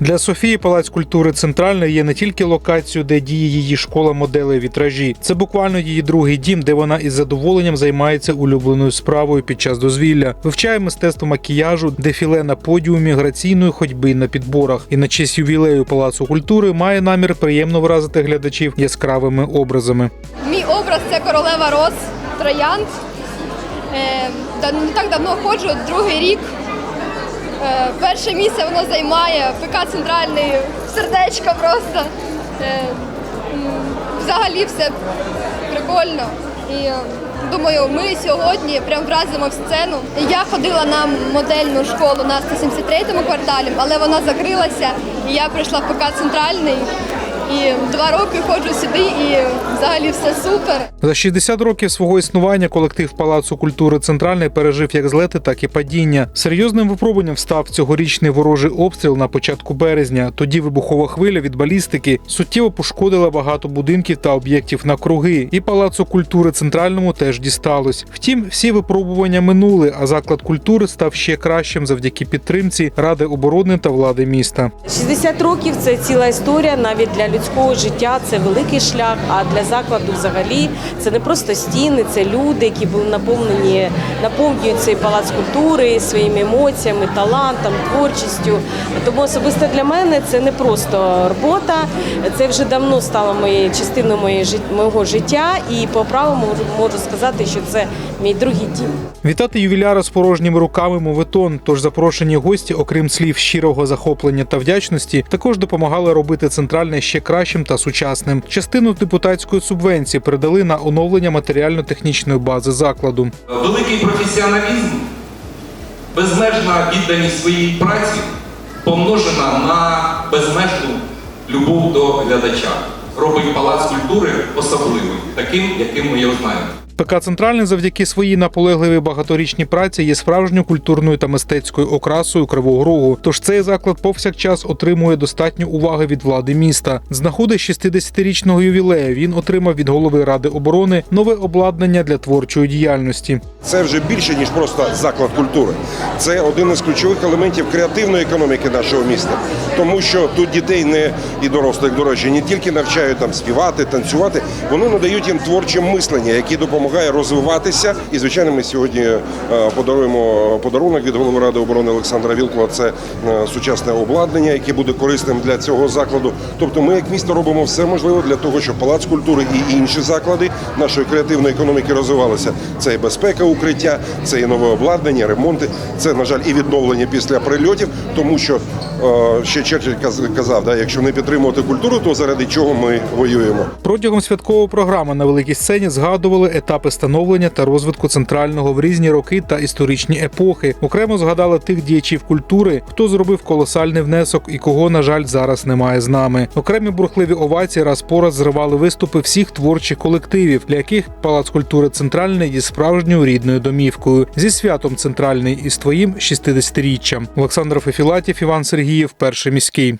Для Софії Палац культури Центральної є не тільки локацією, де діє її школа моделей вітражі. Це буквально її другий дім, де вона із задоволенням займається улюбленою справою під час дозвілля. Вивчає мистецтво макіяжу, дефіле на подіумі, граційної ходьби на підборах. І на честь ювілею Палацу культури має намір приємно вразити глядачів яскравими образами. Мій образ це королева роз, троянд. Е, не так давно ходжу, другий рік. Е, перше місце воно займає ПК центральний сердечко просто. Е, взагалі все прикольно. І е, думаю, ми сьогодні прям вразимо в сцену. Я ходила на модельну школу на 173-му кварталі, але вона закрилася. І я прийшла в ПК центральний. І два роки ходжу сюди, і взагалі все супер. За 60 років свого існування колектив Палацу культури Центральний пережив як злети, так і падіння. Серйозним випробуванням став цьогорічний ворожий обстріл на початку березня. Тоді вибухова хвиля від балістики суттєво пошкодила багато будинків та об'єктів на круги. І Палацу культури Центральному теж дісталось. Втім, всі випробування минули, а заклад культури став ще кращим завдяки підтримці Ради оборони та влади міста. 60 років це ціла історія. Навіть для людського життя це великий шлях. А для закладу взагалі це не просто стіни, це люди, які були наповнені, наповнюють цей палац культури своїми емоціями, талантом, творчістю. Тому особисто для мене це не просто робота, це вже давно стало моєю частиною моєї життя. І по праву можу, можу сказати, що це мій другий дім. Вітати ювіляра з порожніми руками моветон. Тож запрошені гості, окрім слів щирого захоплення та вдячності, також допомагали робити центральне ще кращим та сучасним. Частину депутатської субвенції передали на оновлення матеріально-технічної бази закладу. Великий професіоналізм, безмежна відданість своїй праці помножена на безмежну любов до глядача. Робить палац культури особливим, таким, яким ми його знаємо. ПК Центральний завдяки своїй наполегливій багаторічній праці є справжньою культурною та мистецькою окрасою Кривого Рогу. Тож цей заклад повсякчас отримує достатньо уваги від влади міста. З нагоди 60-річного ювілею він отримав від голови ради оборони нове обладнання для творчої діяльності. Це вже більше ніж просто заклад культури. Це один із ключових елементів креативної економіки нашого міста, тому що тут дітей не і дорослих, до речі, не тільки навчають там співати, танцювати, вони надають їм творче мислення, яке допомагає розвиватися. І звичайно, ми сьогодні е, подаруємо подарунок від голови ради оборони Олександра Вілкова. Це е, сучасне обладнання, яке буде корисним для цього закладу. Тобто, ми як місто робимо все можливе для того, щоб палац культури і інші заклади нашої креативної економіки розвивалися. Це і безпека укриття, це і нове обладнання, ремонти. Це, на жаль, і відновлення після прильотів, тому що е, ще Черчилль каз- казав, да, якщо не підтримувати культуру, то заради чого ми воюємо. Протягом святкової програми на великій сцені згадували етапи становлення та розвитку центрального в різні роки та історичні епохи. Окремо згадали тих діячів культури, хто зробив колосальний внесок і кого, на жаль, зараз немає з нами. Окремі бурхливі овації раз по раз зривали виступи всіх творчих колективів, для яких палац культури центральний є справжньою рідною домівкою. Зі святом центральний і з твоїм 60-річчям. Олександр Фефілатів, Іван Сергіїв, перший міський.